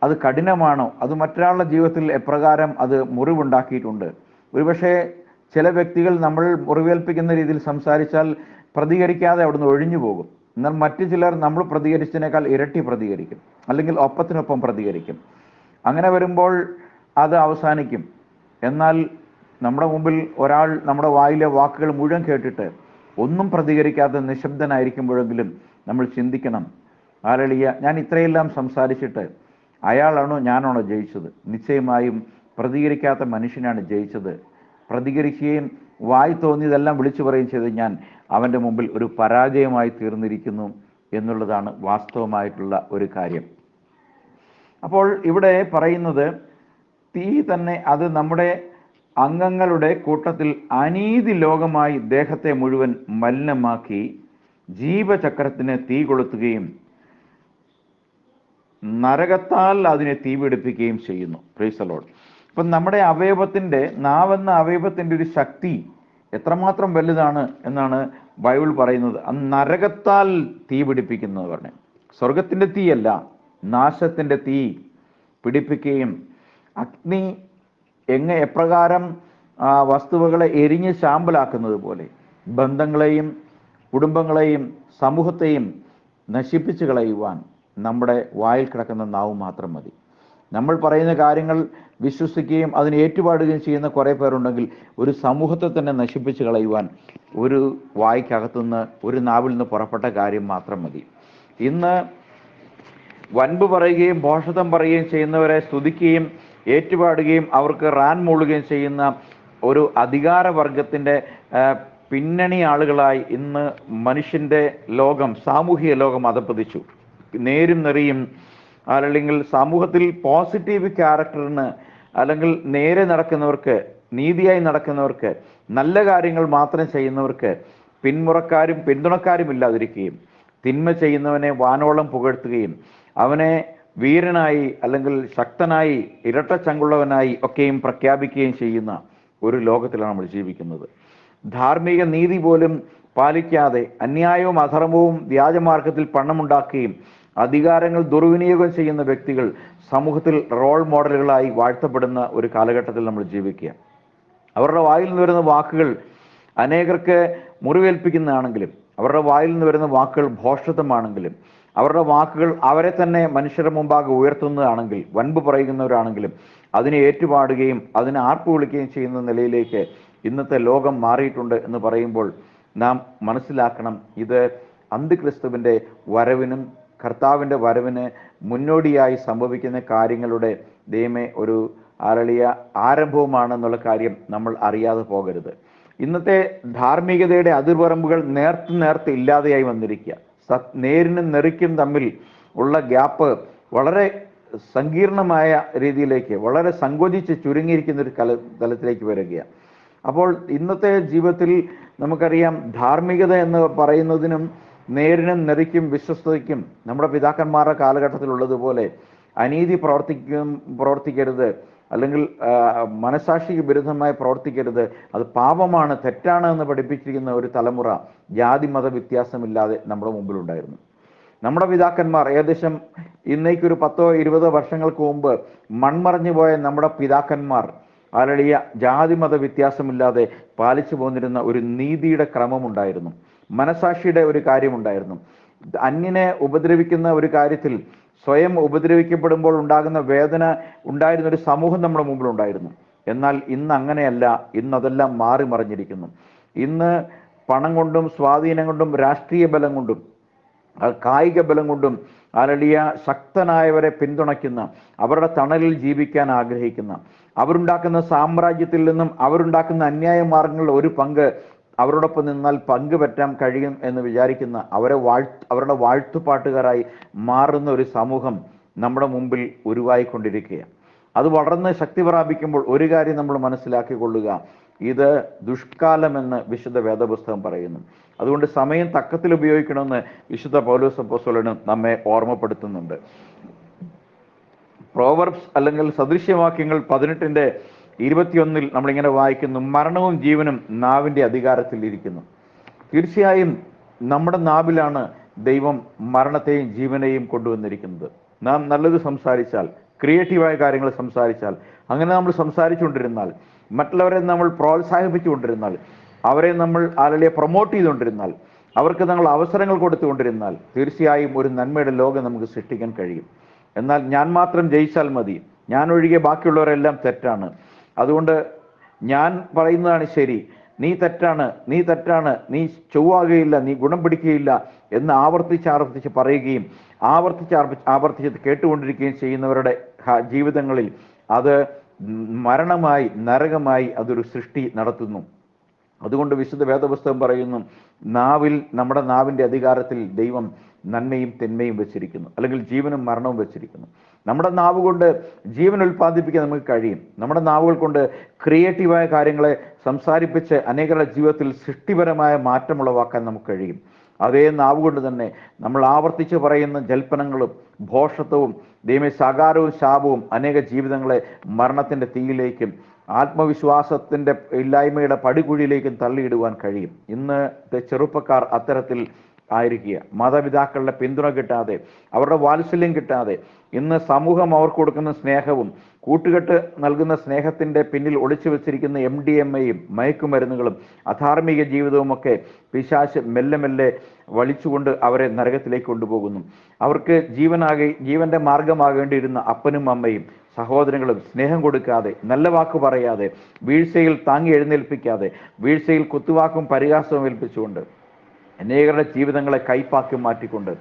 അത് കഠിനമാണോ? അത് മറ്റൊരാളുടെ ജീവിതത്തിൽ എപ്രകാരം അത് മുറിവുണ്ടാക്കിയിട്ടുണ്ട്? ഒരുപക്ഷെ ചില വ്യക്തികൾ നമ്മൾ മുറിവേൽപ്പിക്കുന്ന രീതിയിൽ സംസാരിച്ചാൽ പ്രതികരിക്കാതെ അവിടുന്ന് ഒഴിഞ്ഞു പോകും. എന്നാൽ മറ്റു ചിലർ നമ്മൾ പ്രതികരിച്ചതിനേക്കാൾ ഇരട്ടി പ്രതികരിക്കും. അല്ലെങ്കിൽ ഒപ്പത്തിനൊപ്പം പ്രതികരിക്കും. അങ്ങനെ വരുമ്പോൾ അത് അവസാനിക്കും. എന്നാൽ നമ്മുടെ മുമ്പിൽ ഒരാൾ നമ്മുടെ വായിലെ വാക്കുകൾ മുഴുവൻ കേട്ടിട്ട് ഒന്നും പ്രതികരിക്കാതെ നിശബ്ദനായിരിക്കുമ്പോഴെങ്കിലും നമ്മൾ ചിന്തിക്കണം. ആരളിയ ഞാൻ ഇത്രയെല്ലാം സംസാരിച്ചിട്ട് അയാളാണോ ഞാനാണോ ജയിച്ചത്? നിശ്ചയമായും പ്രതികരിക്കാത്ത മനുഷ്യനാണ് ജയിച്ചത്. പ്രതികരിക്കുകയും വായി തോന്നിയതെല്ലാം വിളിച്ചു പറയുകയും ചെയ്ത് ഞാൻ അവന്റെ മുമ്പിൽ ഒരു പരാജയമായി തീർന്നിരിക്കുന്നു എന്നുള്ളതാണ് വാസ്തവമായിട്ടുള്ള ഒരു കാര്യം. അപ്പോൾ ഇവിടെ പറയുന്നത് തീ തന്നെ അത് നമ്മുടെ അംഗങ്ങളുടെ കൂട്ടത്തിൽ അനീതി ലോകമായി ദേഹത്തെ മുഴുവൻ മലിനമാക്കി ജീവചക്രത്തിന് തീ കൊളുത്തുകയും നരകത്താൽ അതിനെ തീ പിടിപ്പിക്കുകയും ചെയ്യുന്നു. പ്രീസലോഡ് അപ്പം നമ്മുടെ അവയവത്തിന്റെ നാവെന്ന അവയവത്തിന്റെ ഒരു ശക്തി എത്രമാത്രം വലുതാണ് എന്നാണ് ബൈബിൾ പറയുന്നത്. നരകത്താൽ തീ പിടിപ്പിക്കുന്നത് പറഞ്ഞു. സ്വർഗത്തിന്റെ തീയല്ല നാശത്തിന്റെ തീ പിടിപ്പിക്കുകയും അഗ്നി എങ്ങ എപ്രകാരം വസ്തുവകളെ എരിഞ്ഞ് ശാമ്പലാക്കുന്നത് പോലെ ബന്ധങ്ങളെയും കുടുംബങ്ങളെയും സമൂഹത്തെയും നശിപ്പിച്ചു കളയുവാൻ നമ്മുടെ വായിൽ കിടക്കുന്ന നാവ് മാത്രം മതി. നമ്മൾ പറയുന്ന കാര്യങ്ങൾ വിശ്വസിക്കുകയും അതിന് ഏറ്റുപാടുകയും ചെയ്യുന്ന കുറേ പേരുണ്ടെങ്കിൽ ഒരു സമൂഹത്തെ തന്നെ നശിപ്പിച്ചു കളയുവാൻ ഒരു വായ്ക്കകത്തുനിന്ന് ഒരു നാവിൽ നിന്ന് പുറപ്പെട്ട കാര്യം മാത്രം മതി. ഇന്ന് വൻപ് പറയുകയും ഭോഷതം പറയുകയും ചെയ്യുന്നവരെ സ്തുതിക്കുകയും ഏറ്റുപാടുകയും അവർക്ക് റാൻ മൂളുകയും ചെയ്യുന്ന ഒരു അധികാരവർഗത്തിന്റെ പിന്നണി ആളുകളായി ഇന്ന് മനുഷ്യന്റെ ലോകം സാമൂഹിക ലോകം അതപ്പതിച്ചു നേരും നെറിയും അല്ലെങ്കിൽ സമൂഹത്തിൽ പോസിറ്റീവ് ക്യാരക്ടറിന് അല്ലെങ്കിൽ നേരെ നടക്കുന്നവർക്ക് നീതിയായി നടക്കുന്നവർക്ക് നല്ല കാര്യങ്ങൾ മാത്രം ചെയ്യുന്നവർക്ക് പിന്മുറക്കാരും പിന്തുണക്കാരും ഇല്ലാതിരിക്കുകയും തിന്മ ചെയ്യുന്നവനെ വാനോളം പുകഴ്ത്തുകയും അവനെ വീരനായി അല്ലെങ്കിൽ ശക്തനായി ഇരട്ടച്ചങ്കുള്ളവനായി ഒക്കെയും പ്രഖ്യാപിക്കുകയും ചെയ്യുന്ന ഒരു ലോകത്തിലാണ് നമ്മൾ ജീവിക്കുന്നത്. ധാർമ്മിക നീതി പോലും പാലിക്കാതെ അന്യായവും അധർമ്മവും വ്യാജമാർഗത്തിൽ പണമുണ്ടാക്കുകയും അധികാരങ്ങൾ ദുർവിനിയോഗം ചെയ്യുന്ന വ്യക്തികൾ സമൂഹത്തിൽ റോൾ മോഡലുകളായി വാഴ്ത്തപ്പെടുന്ന ഒരു കാലഘട്ടത്തിൽ നമ്മൾ ജീവിക്കുക. അവരുടെ വായിൽ നിന്ന് വരുന്ന വാക്കുകൾ അനേകർക്ക് മുറിവേൽപ്പിക്കുന്നതാണെങ്കിലും അവരുടെ വായിൽ നിന്ന് വരുന്ന വാക്കുകൾ ഭോഷത്വമാണെങ്കിലും അവരുടെ വാക്കുകൾ അവരെ തന്നെ മനുഷ്യരുടെ മുമ്പാകെ ഉയർത്തുന്നതാണെങ്കിൽ വൻപ് പറയുന്നവരാണെങ്കിലും അതിനെ ഏറ്റുപാടുകയും അതിനെ ആർപ്പ് വിളിക്കുകയും ചെയ്യുന്ന നിലയിലേക്ക് ഇന്നത്തെ ലോകം മാറിയിട്ടുണ്ട് എന്ന് പറയുമ്പോൾ നാം മനസ്സിലാക്കണം ഇത് അന്ത്യക്രിസ്തുവിന്റെ വരവിനും കർത്താവിന്റെ വരവിന് മുന്നോടിയായി സംഭവിക്കുന്ന കാര്യങ്ങളുടെ ദൈവമേ ഒരു അരളിയ ആരംഭവുമാണെന്നുള്ള കാര്യം നമ്മൾ അറിയാതെ പോകരുത്. ഇന്നത്തെ ധാർമ്മികതയുടെ അതിർവറമ്പുകൾ നേർത്ത് നേർത്ത് ഇല്ലാതെയായി വന്നിരിക്കുക. സ നേരിനും നെറിക്കും തമ്മിൽ ഉള്ള ഗ്യാപ്പ് വളരെ സങ്കീർണമായ രീതിയിലേക്ക് വളരെ സങ്കോചിച്ച് ചുരുങ്ങിയിരിക്കുന്ന ഒരു തലത്തിലേക്ക് വരികയാണ്. അപ്പോൾ ഇന്നത്തെ ജീവിതത്തിൽ നമുക്കറിയാം ധാർമ്മികത എന്ന് പറയുന്നതിനും നേരിനും നെറിക്കും വിശ്വസ്തയ്ക്കും നമ്മുടെ പിതാക്കന്മാരുടെ കാലഘട്ടത്തിലുള്ളതുപോലെ അനീതി പ്രവർത്തിക്കും പ്രവർത്തിക്കരുത്. അല്ലെങ്കിൽ മനസാക്ഷിക്ക് വിരുദ്ധമായി പ്രവർത്തിക്കരുത്. അത് പാപമാണ് തെറ്റാണ് എന്ന് പഠിപ്പിച്ചിരിക്കുന്ന ഒരു തലമുറ ജാതി മത വ്യത്യാസമില്ലാതെ നമ്മുടെ മുമ്പിലുണ്ടായിരുന്നു. നമ്മുടെ പിതാക്കന്മാർ ഏകദേശം ഇന്നേക്കൊരു പത്തോ ഇരുപതോ വർഷങ്ങൾക്ക് മുമ്പ് മൺമറഞ്ഞു പോയ നമ്മുടെ പിതാക്കന്മാർ ആരടിയ ജാതിമത വ്യത്യാസമില്ലാതെ പാലിച്ചു പോന്നിരുന്ന ഒരു നീതിയുടെ ക്രമമുണ്ടായിരുന്നു. മനസാക്ഷിയുടെ ഒരു കാര്യമുണ്ടായിരുന്നു. അന്യനെ ഉപദ്രവിക്കുന്ന ഒരു കാര്യത്തിൽ സ്വയം ഉപദ്രവിക്കപ്പെടുമ്പോൾ ഉണ്ടാകുന്ന വേദന ഉണ്ടായിരുന്ന ഒരു സമൂഹം നമ്മുടെ മുമ്പിൽ ഉണ്ടായിരുന്നു. എന്നാൽ ഇന്ന് അങ്ങനെയല്ല. ഇന്ന് അതെല്ലാം മാറി മറിഞ്ഞിരിക്കുന്നു. ഇന്ന് പണം കൊണ്ടും സ്വാധീനം കൊണ്ടും രാഷ്ട്രീയ ബലം കൊണ്ടും കായിക ബലം കൊണ്ടും അലളിയ ശക്തനായവരെ പിന്തുണയ്ക്കുന്ന അവരുടെ തണലിൽ ജീവിക്കാൻ ആഗ്രഹിക്കുന്ന അവരുണ്ടാക്കുന്ന സാമ്രാജ്യത്തിൽ നിന്നും അവരുണ്ടാക്കുന്ന അന്യായ മാർഗങ്ങളിൽ ഒരു പങ്ക് അവരോടൊപ്പം നിന്നാൽ പങ്ക് പറ്റാൻ കഴിയും എന്ന് വിചാരിക്കുന്ന അവരെ വാഴ്ത്ത് അവരുടെ വാഴ്ത്തുപാട്ടുകാരായി മാറുന്ന ഒരു സമൂഹം നമ്മുടെ മുമ്പിൽ ഉരുവായിക്കൊണ്ടിരിക്കുകയാണ്. അത് വളർന്ന് ശക്തി പ്രാപിക്കുമ്പോൾ ഒരു കാര്യം നമ്മൾ മനസ്സിലാക്കിക്കൊള്ളുക. ഇത് ദുഷ്കാലമെന്ന് വിശുദ്ധ വേദപുസ്തകം പറയുന്നു. അതുകൊണ്ട് സമയം തക്കത്തിൽ ഉപയോഗിക്കണമെന്ന് വിശുദ്ധ പൗലോസ് അപ്പോസ്തലനും നമ്മെ ഓർമ്മപ്പെടുത്തുന്നുണ്ട്. പ്രോവർബ്സ് അല്ലെങ്കിൽ സദൃശ്യവാക്യങ്ങൾ പതിനെട്ടിന്റെ ഇരുപത്തിയൊന്നിൽ നമ്മളിങ്ങനെ വായിക്കുന്നു. മരണവും ജീവനും നാവിന്റെ അധികാരത്തിൽ ഇരിക്കുന്നു. തീർച്ചയായും നമ്മുടെ നാവിലാണ് ദൈവം മരണത്തെയും ജീവനെയും കൊണ്ടുവന്നിരിക്കുന്നത്. നാം നല്ലത് സംസാരിച്ചാൽ ക്രിയേറ്റീവായ കാര്യങ്ങൾ സംസാരിച്ചാൽ അങ്ങനെ നമ്മൾ സംസാരിച്ചുകൊണ്ടിരുന്നാൽ മറ്റുള്ളവരെ നമ്മൾ പ്രോത്സാഹിപ്പിച്ചുകൊണ്ടിരുന്നാൽ അവരെ നമ്മൾ ആളുകളെ പ്രൊമോട്ട് ചെയ്തുകൊണ്ടിരുന്നാൽ അവർക്ക് നമ്മൾ അവസരങ്ങൾ കൊടുത്തുകൊണ്ടിരുന്നാൽ തീർച്ചയായും ഒരു നന്മയുടെ ലോകം നമുക്ക് സൃഷ്ടിക്കാൻ കഴിയും. എന്നാൽ ഞാൻ മാത്രം ജയിച്ചാൽ മതി. ഞാൻ ഒഴികെ ബാക്കിയുള്ളവരെല്ലാം തെറ്റാണ്. അതുകൊണ്ട് ഞാൻ പറയുന്നതാണ് ശരി. നീ തെറ്റാണ് നീ തെറ്റാണ് നീ ചൊവ്വാകുകയില്ല നീ ഗുണം പിടിക്കുകയില്ല എന്ന് ആവർത്തിച്ച് ആവർത്തിച്ച് പറയുകയും ആവർത്തിച്ച് ആവർത്തി- ആവർത്തിച്ച് കേട്ടുകൊണ്ടിരിക്കുകയും ചെയ്യുന്നവരുടെ ജീവിതങ്ങളിൽ അത് മരണമായി നരകമായി അതൊരു സൃഷ്ടി നടത്തുന്നു. അതുകൊണ്ട് വിശുദ്ധ വേദപുസ്തകം പറയുന്നു നാവിൽ നമ്മുടെ നാവിന്റെ അധികാരത്തിൽ ദൈവം നന്മയും തിന്മയും വെച്ചിരിക്കുന്നു അല്ലെങ്കിൽ ജീവനും മരണവും വെച്ചിരിക്കുന്നു. നമ്മുടെ നാവ് കൊണ്ട് ജീവൻ ഉൽപ്പാദിപ്പിക്കാൻ നമുക്ക് കഴിയും. നമ്മുടെ നാവുകൾ കൊണ്ട് ക്രിയേറ്റീവായ കാര്യങ്ങളെ സംസാരിപ്പിച്ച് അനേകരുടെ ജീവിതത്തിൽ സൃഷ്ടിപരമായ മാറ്റമുളവാക്കാൻ നമുക്ക് കഴിയും. അതേ നാവ് കൊണ്ട് തന്നെ നമ്മൾ ആവർത്തിച്ച് പറയുന്ന ജൽപ്പനങ്ങളും ഭോഷത്വവും ദൈവ സാകാരവും ശാപവും അനേക ജീവിതങ്ങളെ മരണത്തിന്റെ തീയിലേക്കും ആത്മവിശ്വാസത്തിന്റെ ഇല്ലായ്മയുടെ പടികുഴിയിലേക്കും തള്ളിയിടുവാൻ കഴിയും. ഇന്നത്തെ ചെറുപ്പക്കാർ അത്തരത്തിൽ ആയിരിക്കുക. മാതാപിതാക്കളുടെ പിന്തുണ കിട്ടാതെ അവരുടെ വാത്സല്യം കിട്ടാതെ ഇന്ന് സമൂഹം അവർക്ക് കൊടുക്കുന്ന സ്നേഹവും കൂട്ടുകെട്ട് നൽകുന്ന സ്നേഹത്തിന്റെ പിന്നിൽ ഒളിച്ചു വെച്ചിരിക്കുന്ന എം ഡി എം എയും മയക്കുമരുന്നുകളും അധാർമിക ജീവിതവും ഒക്കെ പിശാശ് മെല്ലെ മെല്ലെ വലിച്ചുകൊണ്ട് അവരെ നരകത്തിലേക്ക് കൊണ്ടുപോകുന്നു. അവർക്ക് ജീവനാകെ ജീവന്റെ മാർഗമാകേണ്ടിയിരുന്ന അപ്പനും അമ്മയും സഹോദരങ്ങളും സ്നേഹം കൊടുക്കാതെ നല്ല വാക്ക് പറയാതെ വീഴ്ചയിൽ താങ്ങി എഴുന്നേൽപ്പിക്കാതെ വീഴ്ചയിൽ കുത്തുവാക്കും പരിഹാസവും ഏൽപ്പിച്ചുകൊണ്ട് അനേകരുടെ ജീവിതങ്ങളെ കൈപ്പാക്കി മാറ്റിക്കൊണ്ട്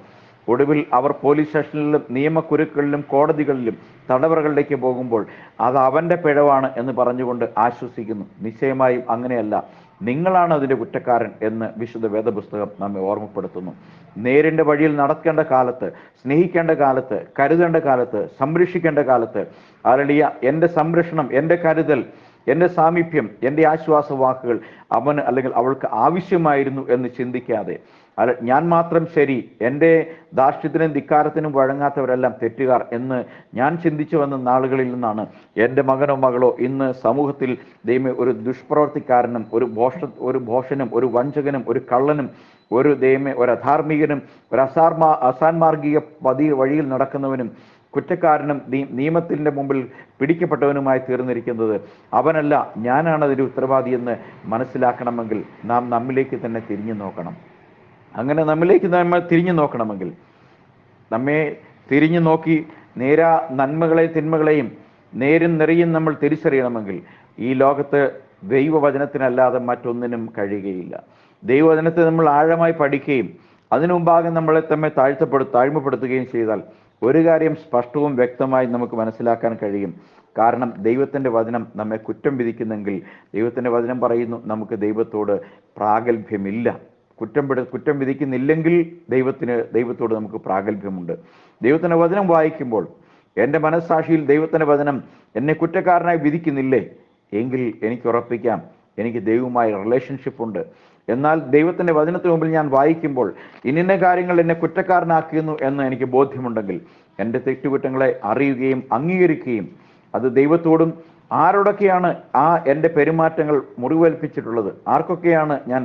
ഒടുവിൽ അവർ പോലീസ് സ്റ്റേഷനിലും നിയമക്കുരുക്കളിലും കോടതികളിലും തടവറകളിലേക്ക് പോകുമ്പോൾ അത് അവന്റെ പിഴവാണ് എന്ന് പറഞ്ഞുകൊണ്ട് ആശ്വസിക്കുന്നു. നിശ്ചയമായും അങ്ങനെയല്ല. നിങ്ങളാണ് അതിന്റെ കുറ്റക്കാരൻ എന്ന് വിശുദ്ധ വേദപുസ്തകം നമ്മെ ഓർമ്മപ്പെടുത്തുന്നു. നേരിന്റെ വഴിയിൽ നടക്കേണ്ട കാലത്ത് സ്നേഹിക്കേണ്ട കാലത്ത് കരുതേണ്ട കാലത്ത് സംരക്ഷിക്കേണ്ട കാലത്ത് അരളിയ എന്റെ സംരക്ഷണം എന്റെ കരുതൽ എന്റെ സാമീപ്യം എന്റെ ആശ്വാസ വാക്കുകൾ അവന് അല്ലെങ്കിൽ അവൾക്ക് ആവശ്യമായിരുന്നു എന്ന് ചിന്തിക്കാതെ അല്ല ഞാൻ മാത്രം ശരി. എന്റെ ധാർഷ്ട്യത്തിനും ധിക്കാരത്തിനും വഴങ്ങാത്തവരെല്ലാം തെറ്റുകാർ എന്ന് ഞാൻ ചിന്തിച്ചു വന്ന നാളുകളിൽ നിന്നാണ് എന്റെ മകനോ മകളോ ഇന്ന് സമൂഹത്തിൽ ദൈവമേ ഒരു ദുഷ്പ്രവർത്തിക്കാരനും ഒരു ഭോഷ ഒരു ഭോഷനും ഒരു വഞ്ചകനും ഒരു കള്ളനും ഒരു ദൈവമേ ഒരു അധാർമികനും ഒരു അസാർമാ അസാൻമാർഗിക പതി വഴിയിൽ നടക്കുന്നവനും കുറ്റക്കാരനും നീ- നിയമത്തിന്റെ മുമ്പിൽ പിടിക്കപ്പെട്ടവനുമായി തീർന്നിരിക്കുന്നത് അവനല്ല. ഞാനാണ് അതിന്റെ ഉത്തരവാദി എന്ന് മനസ്സിലാക്കണമെങ്കിൽ നാം നമ്മിലേക്ക് തന്നെ തിരിഞ്ഞു നോക്കണം. അങ്ങനെ നമ്മിലേക്ക് നമ്മൾ തിരിഞ്ഞു നോക്കണമെങ്കിൽ. നമ്മെ തിരിഞ്ഞു നോക്കി നേരാ നന്മകളെ തിന്മകളെയും നേരും നിറയും നമ്മൾ തിരിച്ചറിയണമെങ്കിൽ ഈ ലോകത്ത് ദൈവവചനത്തിനല്ലാതെ മറ്റൊന്നിനും കഴിയുകയില്ല. ദൈവവചനത്തെ നമ്മൾ ആഴമായി പഠിക്കുകയും അതിനു മുമ്പാകെ നമ്മളെ തന്നെ താഴ്ത്തപ്പെടു താഴ്മപ്പെടുത്തുകയും ചെയ്താൽ ഒരു കാര്യം സ്പഷ്ടവും വ്യക്തമായി നമുക്ക് മനസ്സിലാക്കാൻ കഴിയും. കാരണം ദൈവത്തിന്റെ വചനം നമ്മെ കുറ്റം വിധിക്കുന്നെങ്കിൽ ദൈവത്തിന്റെ വചനം പറയുന്നു നമുക്ക് ദൈവത്തോട് പ്രാഗൽഭ്യമില്ല. കുറ്റം പിടി കുറ്റം വിധിക്കുന്നില്ലെങ്കിൽ ദൈവത്തിന് ദൈവത്തോട് നമുക്ക് പ്രാഗൽഭ്യമുണ്ട്. ദൈവത്തിന്റെ വചനം വായിക്കുമ്പോൾ എന്റെ മനസ്സാക്ഷിയിൽ ദൈവത്തിന്റെ വചനം എന്നെ കുറ്റക്കാരനായി വിധിക്കുന്നില്ലേ? എങ്കിൽ എനിക്ക് ഉറപ്പിക്കാം എനിക്ക് ദൈവവുമായി റിലേഷൻഷിപ്പ് ഉണ്ട്. എന്നാൽ ദൈവത്തിന്റെ വചനത്തിന് മുമ്പിൽ ഞാൻ വായിക്കുമ്പോൾ ഇന്നിന്ന കാര്യങ്ങൾ എന്നെ കുറ്റക്കാരനാക്കുന്നു എന്ന് എനിക്ക് ബോധ്യമുണ്ടെങ്കിൽ എന്റെ തെറ്റുകുറ്റങ്ങളെ അറിയുകയും അംഗീകരിക്കുകയും അത് ദൈവത്തോടും ആരോടൊക്കെയാണ് ആ എന്റെ പെരുമാറ്റങ്ങൾ മുറിവേൽപ്പിച്ചിട്ടുള്ളത്? ആർക്കൊക്കെയാണ് ഞാൻ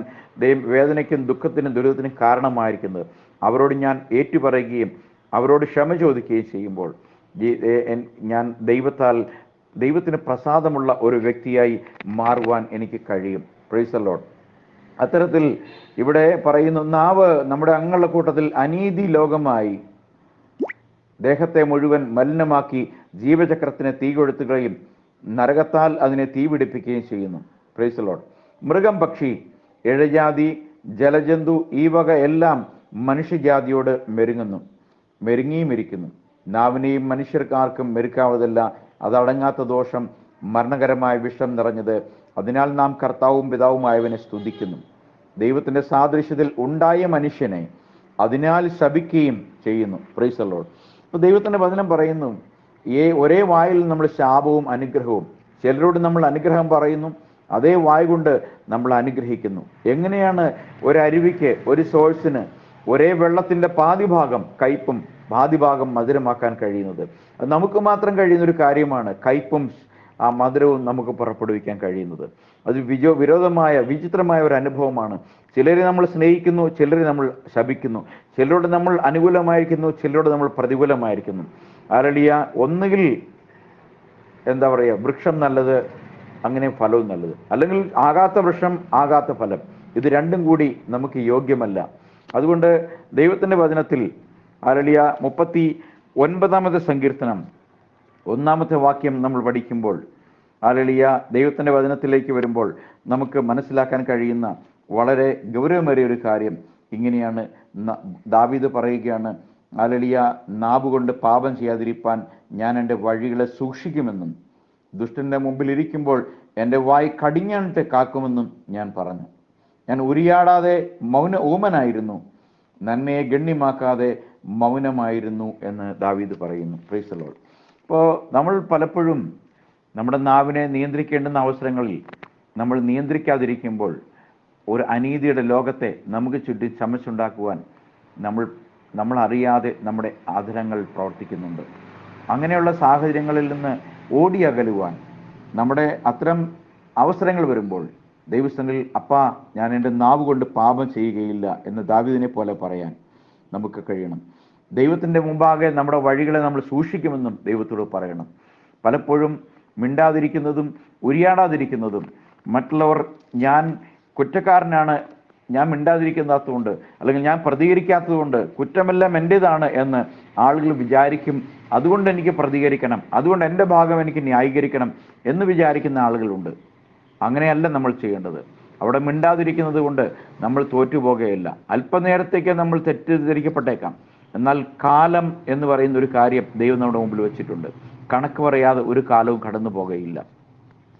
വേദനയ്ക്കും ദുഃഖത്തിനും ദുരിതത്തിനും കാരണമായിരിക്കുന്നത്? അവരോട് ഞാൻ ഏറ്റുപറയുകയും അവരോട് ക്ഷമ ചോദിക്കുകയും ചെയ്യുമ്പോൾ ഞാൻ ദൈവത്താൽ ദൈവത്തിന് പ്രസാദമുള്ള ഒരു വ്യക്തിയായി മാറുവാൻ എനിക്ക് കഴിയും. പ്രൈസ് ലോഡ് അത്തരത്തിൽ ഇവിടെ പറയുന്ന നാവ് നമ്മുടെ അങ്ങളുടെ കൂട്ടത്തിൽ അനീതി ലോകമായി ദേഹത്തെ മുഴുവൻ മലിനമാക്കി ജീവചക്രത്തിന് തീ കൊഴുത്തുകയും നരകത്താൽ അതിനെ തീ പിടിപ്പിക്കുകയും ചെയ്യുന്നു. പ്രൈസ് ലോഡ് മൃഗം പക്ഷി ഇഴജാതി ജലജന്തു ഈ വക എല്ലാം മനുഷ്യജാതിയോട് മെരുങ്ങുന്നു. മെരുങ്ങിയും ഇരിക്കുന്നു. നാവിനെയും മനുഷ്യർക്കാർക്കും മെരുക്കാവതല്ല അതടങ്ങാത്ത ദോഷം മരണകരമായ വിഷം നിറഞ്ഞത്. അതിനാൽ നാം കർത്താവും പിതാവുമായവനെ സ്തുതിക്കുന്നു. ദൈവത്തിന്റെ സാദൃശ്യത്തിൽ ഉണ്ടായ മനുഷ്യനെ അതിനാൽ ശപിക്കുകയും ചെയ്യുന്നു. പ്രൈസ് ലോഡ് അപ്പൊ ദൈവത്തിന്റെ വചനം പറയുന്നു. ഏ ഒരേ വായിൽ നമ്മൾ ശാപവും അനുഗ്രഹവും. ചിലരോട് നമ്മൾ അനുഗ്രഹം പറയുന്നു അതേ വായ കൊണ്ട് നമ്മൾ അനുഗ്രഹിക്കുന്നു. എങ്ങനെയാണ് ഒരു അരുവിക്ക് ഒരു സോഴ്സിന് ഒരേ വെള്ളത്തിന്റെ പാതിഭാഗം കയ്പും പാതിഭാഗം മധുരമാക്കാൻ കഴിയുന്നത്? നമുക്ക് മാത്രം കഴിയുന്ന ഒരു കാര്യമാണ് കയ്പും ആ മധുരവും നമുക്ക് പുറപ്പെടുവിക്കാൻ കഴിയുന്നത്. അത് വിജോ വിരോധമായ വിചിത്രമായ ഒരു അനുഭവമാണ്. ചിലരെ നമ്മൾ സ്നേഹിക്കുന്നു ചിലരെ നമ്മൾ ശപിക്കുന്നു. ചിലരോട് നമ്മൾ അനുകൂലമായിരിക്കുന്നു ചിലരോട് നമ്മൾ പ്രതികൂലമായിരിക്കുന്നു. ആരളിയ ഒന്നുകിൽ എന്താ പറയുക വൃക്ഷം നല്ലത് അങ്ങനെ ഫലവും നല്ലത്. അല്ലെങ്കിൽ ആകാത്ത വൃക്ഷം ആകാത്ത ഫലം. ഇത് രണ്ടും കൂടി നമുക്ക് യോഗ്യമല്ല. അതുകൊണ്ട് ദൈവത്തിന്റെ വചനത്തിൽ ആരളിയ മുപ്പത്തി ഒൻപതാമത്തെ സങ്കീർത്തനം ഒന്നാമത്തെ വാക്യം നമ്മൾ പഠിക്കുമ്പോൾ ആരളിയ ദൈവത്തിന്റെ വചനത്തിലേക്ക് വരുമ്പോൾ നമുക്ക് മനസ്സിലാക്കാൻ കഴിയുന്ന വളരെ ഗൗരവമേറിയ ഒരു കാര്യം ഇങ്ങനെയാണ് ദാവീദ് പറയുകയാണ്. ആലളിയ നാവുകൊണ്ട് പാപം ചെയ്യാതിരിപ്പാൻ ഞാൻ എന്റെ വഴികളെ സൂക്ഷിക്കുമെന്നും ദുഷ്ടന്റെ മുമ്പിൽ ഇരിക്കുമ്പോൾ എന്റെ വായി കടിഞ്ഞാണിട്ട് കാക്കുമെന്നും ഞാൻ പറഞ്ഞു. ഞാൻ ഉരിയാടാതെ മൗന ഊമനായിരുന്നു. നന്മയെ ഗണ്യമാക്കാതെ മൗനമായിരുന്നു എന്ന് ദാവീദ് പറയുന്നു. പ്രീസലോൾ ഇപ്പോൾ നമ്മൾ പലപ്പോഴും നമ്മുടെ നാവിനെ നിയന്ത്രിക്കേണ്ടുന്ന അവസരങ്ങളിൽ നമ്മൾ നിയന്ത്രിക്കാതിരിക്കുമ്പോൾ ഒരു അനീതിയുടെ ലോകത്തെ നമുക്ക് ചുറ്റി ചമച്ചുണ്ടാക്കുവാൻ നമ്മൾ നമ്മൾ അറിയാതെ നമ്മുടെ ആഗ്രഹങ്ങൾ പ്രവർത്തിക്കുന്നുണ്ട്. അങ്ങനെയുള്ള സാഹചര്യങ്ങളിൽ നിന്ന് ഓടി അകലുവാൻ നമ്മുടെ അത്തരം അവസരങ്ങൾ വരുമ്പോൾ ദൈവസ്ഥനിൽ അപ്പാ ഞാൻ എന്റെ നാവ് കൊണ്ട് പാപം ചെയ്യുകയില്ല എന്ന് ദാവിദിനെ പോലെ പറയാൻ നമുക്ക് കഴിയണം. ദൈവത്തിന്റെ മുമ്പാകെ നമ്മുടെ വഴികളെ നമ്മൾ സൂക്ഷിക്കുമെന്നും ദൈവത്തോട് പറയണം. പലപ്പോഴും മിണ്ടാതിരിക്കുന്നതും ഉരിയാടാതിരിക്കുന്നതും മറ്റുള്ളവർ ഞാൻ കുറ്റക്കാരനാണ് ഞാൻ മിണ്ടാതിരിക്കുന്നതുകൊണ്ട് അല്ലെങ്കിൽ ഞാൻ പ്രതികരിക്കാത്തതുകൊണ്ട് കുറ്റമെല്ലാം എന്റേതാണ് എന്ന് ആളുകൾ വിചാരിക്കും. അതുകൊണ്ട് എനിക്ക് പ്രതികരിക്കണം. അതുകൊണ്ട് എന്റെ ഭാഗം എനിക്ക് ന്യായീകരിക്കണം എന്ന് വിചാരിക്കുന്ന ആളുകളുണ്ട്. അങ്ങനെയല്ല നമ്മൾ ചെയ്യേണ്ടത്. അവിടെ മിണ്ടാതിരിക്കുന്നത് കൊണ്ട് നമ്മൾ തോറ്റുപോകുകയില്ല. അല്പനേരത്തേക്ക് നമ്മൾ തെറ്റിദ്ധരിക്കപ്പെട്ടേക്കാം. എന്നാൽ കാലം എന്ന് പറയുന്ന ഒരു കാര്യം ദൈവം നമ്മുടെ മുമ്പിൽ വെച്ചിട്ടുണ്ട്. കണക്ക് പറയാതെ ഒരു കാലവും കടന്നു പോകുകയില്ല.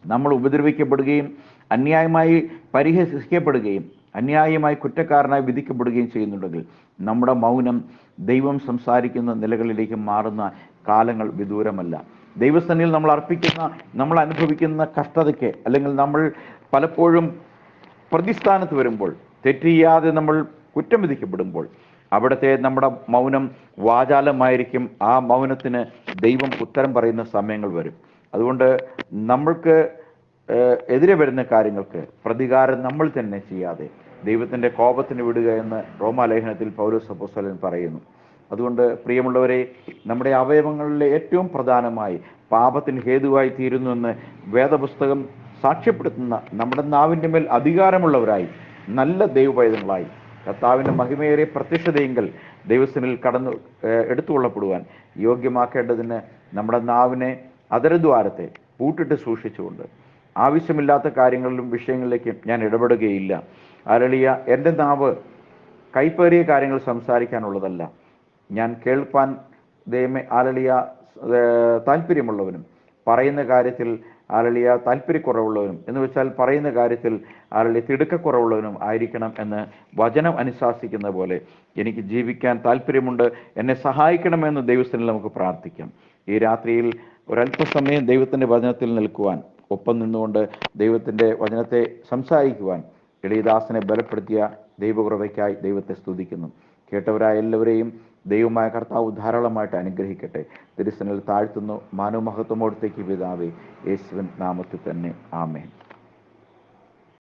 നമ്മൾ ഉപദ്രവിക്കപ്പെടുകയും അന്യായമായി പരിഹസിക്കപ്പെടുകയും അന്യായമായി കുറ്റക്കാരനായി വിധിക്കപ്പെടുകയും ചെയ്യുന്നുണ്ടെങ്കിൽ നമ്മുടെ മൗനം ദൈവം സംസാരിക്കുന്ന നിലകളിലേക്ക് മാറുന്ന കാലങ്ങൾ വിദൂരമല്ല. ദൈവസ്ഥനിൽ നമ്മൾ അർപ്പിക്കുന്ന നമ്മൾ അനുഭവിക്കുന്ന കഷ്ടതയ്ക്ക് അല്ലെങ്കിൽ നമ്മൾ പലപ്പോഴും പ്രതിസ്ഥാനത്ത് വരുമ്പോൾ തെറ്റിയാതെ നമ്മൾ കുറ്റം വിധിക്കപ്പെടുമ്പോൾ അവിടുത്തെ നമ്മുടെ മൗനം വാചാലമായിരിക്കും. ആ മൗനത്തിന് ദൈവം ഉത്തരം പറയുന്ന സമയങ്ങൾ വരും. അതുകൊണ്ട് നമ്മൾക്ക് എതിരെ വരുന്ന കാര്യങ്ങൾക്ക് പ്രതികാരം നമ്മൾ തന്നെ ചെയ്യാതെ ദൈവത്തിന്റെ കോപത്തിന് വിടുക എന്ന് റോമാലേഖനത്തിൽ പൗലോസ് അപ്പോസ്തലൻ പറയുന്നു. അതുകൊണ്ട് പ്രിയമുള്ളവരെ നമ്മുടെ അവയവങ്ങളിലെ ഏറ്റവും പ്രധാനമായി പാപത്തിന് ഹേതുവായി തീരുന്നുവെന്ന് വേദപുസ്തകം സാക്ഷ്യപ്പെടുത്തുന്ന നമ്മുടെ നാവിന്റെ മേൽ അധികാരമുള്ളവരായി നല്ല ദൈവപൈതങ്ങളായി കർത്താവിന്റെ മഹിമയേറിയ പ്രത്യക്ഷതയെങ്കിൽ ദൈവസ്ഥനിൽ കടന്നു എടുത്തുകൊള്ളപ്പെടുവാൻ യോഗ്യമാക്കേണ്ടതിന് നമ്മുടെ നാവിനെ അതരദ്വാരത്തെ പൂട്ടിട്ട് സൂക്ഷിച്ചുകൊണ്ട് ആവശ്യമില്ലാത്ത കാര്യങ്ങളിലും വിഷയങ്ങളിലേക്കും ഞാൻ ഇടപെടുകയില്ല. അരളിയ എന്റെ നാവ് കൈപ്പേറിയ കാര്യങ്ങൾ സംസാരിക്കാനുള്ളതല്ല. ഞാൻ കേൾപ്പാൻ ദൈവമേ ഏഹ്, താല്പര്യമുള്ളവനും പറയുന്ന കാര്യത്തിൽ അരളിയ താല്പര്യക്കുറവുള്ളവനും എന്ന് വെച്ചാൽ പറയുന്ന കാര്യത്തിൽ അരളി തിടുക്കക്കുറവുള്ളവനും ആയിരിക്കണം എന്ന് വചനം അനുശാസിക്കുന്ന പോലെ എനിക്ക് ജീവിക്കാൻ താല്പര്യമുണ്ട് എന്നെ സഹായിക്കണമെന്ന് ദൈവസ്ഥനിൽ നമുക്ക് പ്രാർത്ഥിക്കാം. ഈ രാത്രിയിൽ ഒരല്പസമയം ദൈവത്തിന്റെ വചനത്തിൽ നിൽക്കുവാൻ ഒപ്പം നിന്നുകൊണ്ട് ദൈവത്തിന്റെ വചനത്തെ സംസാരിക്കുവാൻ എളിയദാസനെ ബലപ്പെടുത്തിയ ദൈവകൃപയ്ക്കായി ദൈവത്തെ സ്തുതിക്കുന്നു. കേട്ടവരായ എല്ലാവരെയും ദൈവമായ കർത്താവ് ധാരാളമായിട്ട് അനുഗ്രഹിക്കട്ടെ. തിരുസനിൽ താഴ്ത്തുന്നു മാനവമഹത്വമോടത്തേക്ക് പിതാവേ യേശുവൻ നാമത്തിൽ തന്നെ. ആമേൻ.